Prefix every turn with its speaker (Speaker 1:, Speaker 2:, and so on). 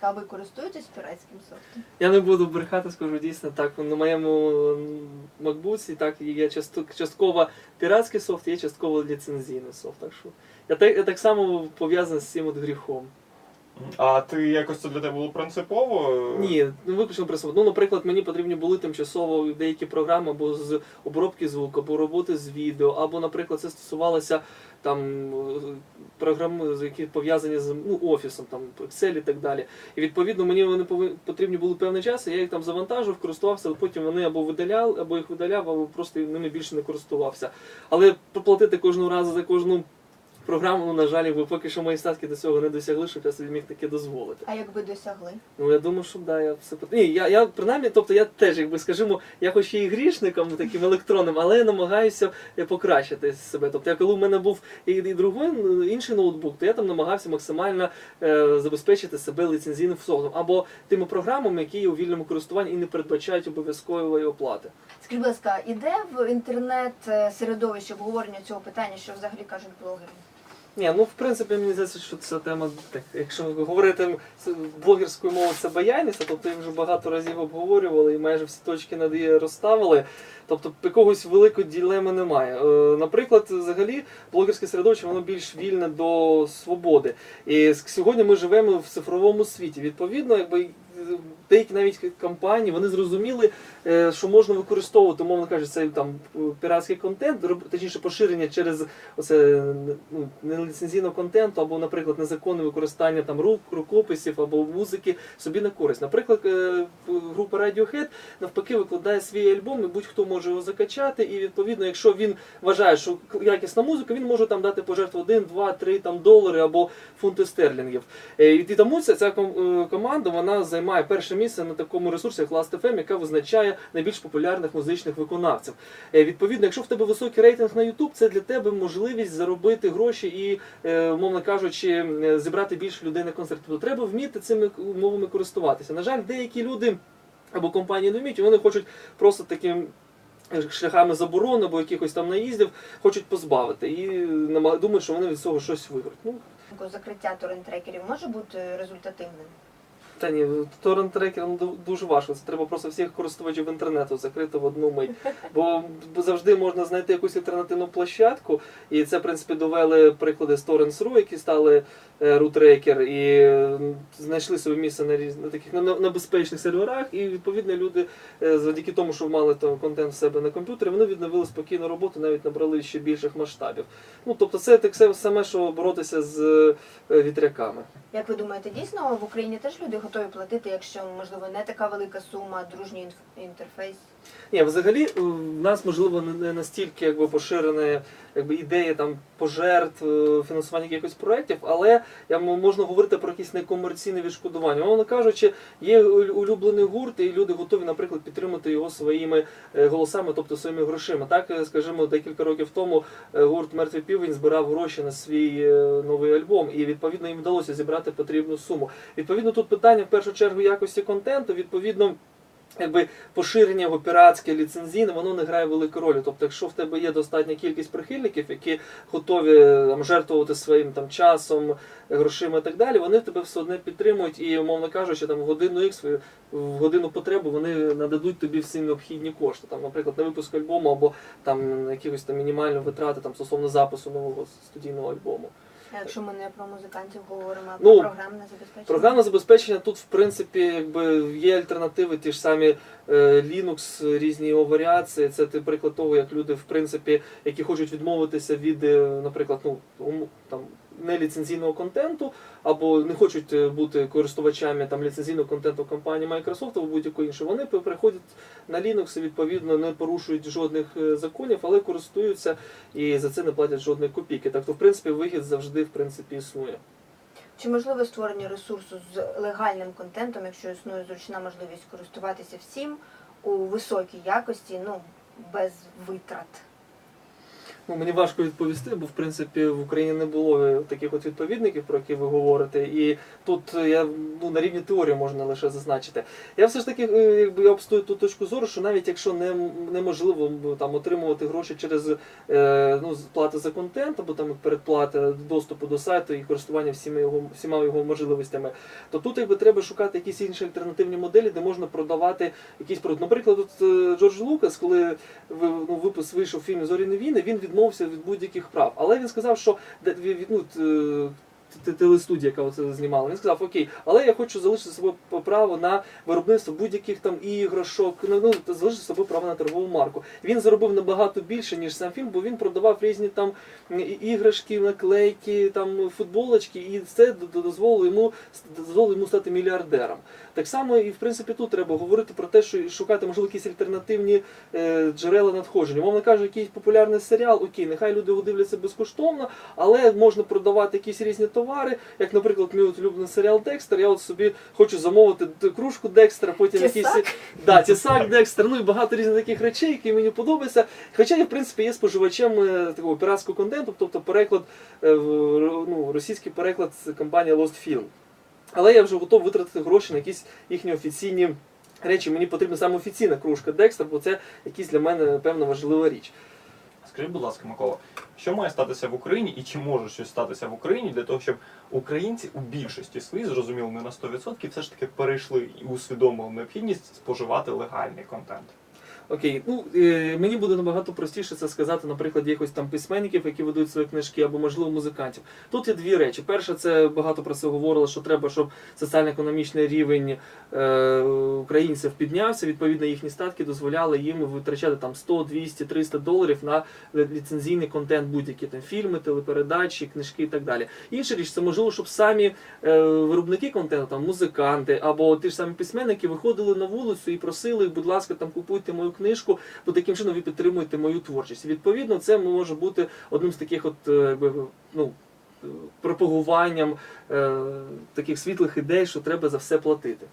Speaker 1: А ви користуєтесь піратським софтом?
Speaker 2: Я не буду брехати, скажу дійсно так. На моєму м, MacBook так є частково піратський софт, є частково ліцензійний софт. Так що я так, я так само пов'язаний з цим от гріхом.
Speaker 3: А ти якось це для тебе було принципово?
Speaker 2: Ні, ну виключно при собі. Ну, наприклад, мені потрібні були тимчасово деякі програми або з обробки звуку, або роботи з відео, або, наприклад, це стосувалося там програми, які пов'язані з ну, офісом, там Excel і так далі. І відповідно мені вони потрібні були певний час, і я їх там завантажив, користувався, потім вони або видаляв, або їх видаляв, або просто ними більше не користувався. Але проплатити кожного разу за кожну. Програму, ну, на жаль, бо поки що мої статки до цього не досягли, щоб я собі міг таке дозволити.
Speaker 1: А якби досягли?
Speaker 2: Ну я думаю, що да, я все Ні, я, я принаймні, тобто я теж, якби скажімо, я хоч і грішником таким електронним, але я намагаюся е, покращити себе. Тобто, я коли в мене був і, і другий ну, інший ноутбук, то я там намагався максимально е, забезпечити себе ліцензійним софтом або тими програмами, які є у вільному користуванні і не передбачають обов'язкової оплати.
Speaker 1: Скажіть, будь ласка, іде в інтернет е, середовище обговорення цього питання, що взагалі кажуть блогери?
Speaker 2: Ні, ну в принципі мені здається, що ця тема, так, якщо говорити блогерською мовою, це баяність, тобто їх вже багато разів обговорювали і майже всі точки над «і» розставили. Тобто якогось великої ділеми немає. Е, наприклад, взагалі блогерське середовище воно більш вільне до свободи. І сьогодні ми живемо в цифровому світі. Відповідно, якби деякі навіть компанії вони зрозуміли, е, що можна використовувати, умовно кажучи, цей там е, піратський контент, точніше поширення через оце ну, неліцензійного контенту, або, наприклад, незаконне використання там рук, рукописів або музики собі на користь. Наприклад, е, група Radiohead навпаки викладає свій альбом, і будь-хто може його закачати, і відповідно, якщо він вважає, що якісна музика, він може там дати пожертву 1, 2, 3 там, долари або фунти стерлінгів. Е, І тому ця, е, команда вона займає перше місце на такому ресурсі, як Last.fm, яка визначає найбільш популярних музичних виконавців. Е, Відповідно, якщо в тебе високий рейтинг на YouTube, це для тебе можливість заробити гроші і, е, умовно кажучи, е, зібрати більше людей на концерт. Тобто треба вміти цими умовами користуватися. На жаль, деякі люди або компанії не вміють, вони хочуть просто таким. Шляхами заборони або якихось там наїздів хочуть позбавити і думають, що вони від цього щось виграють. Ну
Speaker 1: Закриття торрент-трекерів може бути результативним?
Speaker 2: Та ні, торрент трекером дуже важко. Це треба просто всіх користувачів інтернету закрити в одну мить. Бо завжди можна знайти якусь альтернативну площадку, і це, в принципі, довели приклади з Torrents.ru, які стали рутрекер, і знайшли собі місце на різ... на таких на, на безпечних серверах. І відповідно люди е, завдяки тому, що мали там контент в себе на комп'ютері, вони відновили спокійну роботу, навіть набрали ще більших масштабів. Ну тобто, це так саме, що боротися з е, вітряками.
Speaker 1: Як ви думаєте, дійсно в Україні теж люди готові платити, якщо можливо не така велика сума, дружній інтерфейс?
Speaker 2: Ні, взагалі е, в нас можливо не- настільки якби поширена якби ідея там пожертв, е, фінансування якихось проєктів, але я можна говорити про якісь некомерційне відшкодування. Мовно кажучи, є улюблений гурт, і люди готові, наприклад, підтримати його своїми е, голосами, тобто своїми грошима. Так, скажімо, декілька років тому гурт Мертвий півень збирав гроші на свій новий альбом, і відповідно їм вдалося зібрати потрібну суму. Відповідно, тут питання в першу чергу якості контенту. Відповідно. Якби поширення його піратське, ліцензійне, воно не грає велику роль. Тобто, якщо в тебе є достатня кількість прихильників, які готові там, жертвувати своїм там часом, грошима і так далі, вони тебе все одне підтримують і, умовно кажучи, там в годину X, в годину потребу вони нададуть тобі всі необхідні кошти. Там, наприклад, на випуск альбому або там якихось там мінімальні витрати там стосовно запису нового студійного альбому.
Speaker 1: А якщо ми не про музикантів говоримо, а
Speaker 2: Ну,
Speaker 1: про програмне забезпечення?
Speaker 2: Програмне забезпечення тут, в принципі, якби є альтернативи, ті ж самі е, Linux, різні його варіації. Це ти приклад того, як люди, в принципі, які хочуть відмовитися від, е, наприклад, ну там неліцензійного контенту, або не хочуть е, бути користувачами там ліцензійного контенту компанії Microsoft або будь-якої іншої, вони переходять на Linux відповідно не порушують жодних е, законів, але користуються і за це не платять жодної копійки. Так то, в принципі, вихід завжди в принципі існує.
Speaker 1: Чи можливе створення ресурсу з легальним контентом, якщо існує зручна можливість користуватися всім у високій якості, ну без витрат?
Speaker 2: Ну, мені важко відповісти, бо в принципі в Україні не було е, таких от відповідників, про які ви говорите. І тут е, я ну, на рівні теорії можна лише зазначити. Я все ж таки е, якби я обстою ту точку зору, що навіть якщо не, неможливо там отримувати гроші через е, ну, плати за контент або там передплата доступу до сайту і користування всіма його всіма його можливостями, то тут якби треба шукати якісь інші альтернативні моделі, де можна продавати якісь продукти. Наприклад, от Джордж Лукас, коли ну, випуск вийшов фільм Зоряні війни, він відмовився від будь-яких прав. Але він сказав, що ну, т- телестудія, яка це знімала, він сказав, окей, але я хочу залишити собі право на виробництво будь-яких там іграшок, ну, ну залишити собі право на торгову марку. Він заробив набагато більше, ніж сам фільм, бо він продавав різні там іграшки, наклейки, там футболочки, і це дозволило йому дозволило йому стати мільярдером. Так само і в принципі тут треба говорити про те, що шукати можливо якісь альтернативні е, джерела надходження. Мовно кажучи, якийсь популярний серіал, окей, нехай люди його дивляться безкоштовно, але можна продавати якісь різні товари, як, наприклад, мій улюблений серіал Декстер. Я от собі хочу замовити кружку Декстера, потім
Speaker 1: Тісак?
Speaker 2: якийсь да, тісак Декстер, ну і багато різних таких речей, які мені подобаються. Хоча я, в принципі, є споживачем е, такого піратського контенту, тобто переклад, е, ну, російський переклад з компанії Lost Film. Але я вже готов витратити гроші на якісь їхні офіційні речі. Мені потрібна саме офіційна кружка Декстер, бо це якісь для мене певна важлива річ.
Speaker 3: Скажіть, будь ласка, Микола, що має статися в Україні і чи може щось статися в Україні для того, щоб українці у більшості своїй, зрозуміло, не на 100%, все ж таки перейшли і усвідомили необхідність споживати легальний контент?
Speaker 2: Окей, ну е, мені буде набагато простіше це сказати, наприклад, якось там письменників, які ведуть свої книжки, або можливо музикантів. Тут є дві речі. Перше, це багато про це говорило, що треба, щоб соціально-економічний рівень е, українців піднявся. Відповідно, їхні статки дозволяли їм витрачати там 100, 200, 300 доларів на ліцензійний контент, будь-які там фільми, телепередачі, книжки і так далі. Інша річ, це можливо, щоб самі е, виробники контенту, там музиканти або ті ж самі письменники виходили на вулицю і просили, будь ласка, там купуйте мою книжку, бо таким чином ви підтримуєте мою творчість. Відповідно, це може бути одним з таких, от е, якби, ну. Пропагуванням е, таких світлих ідей, що треба за все платити.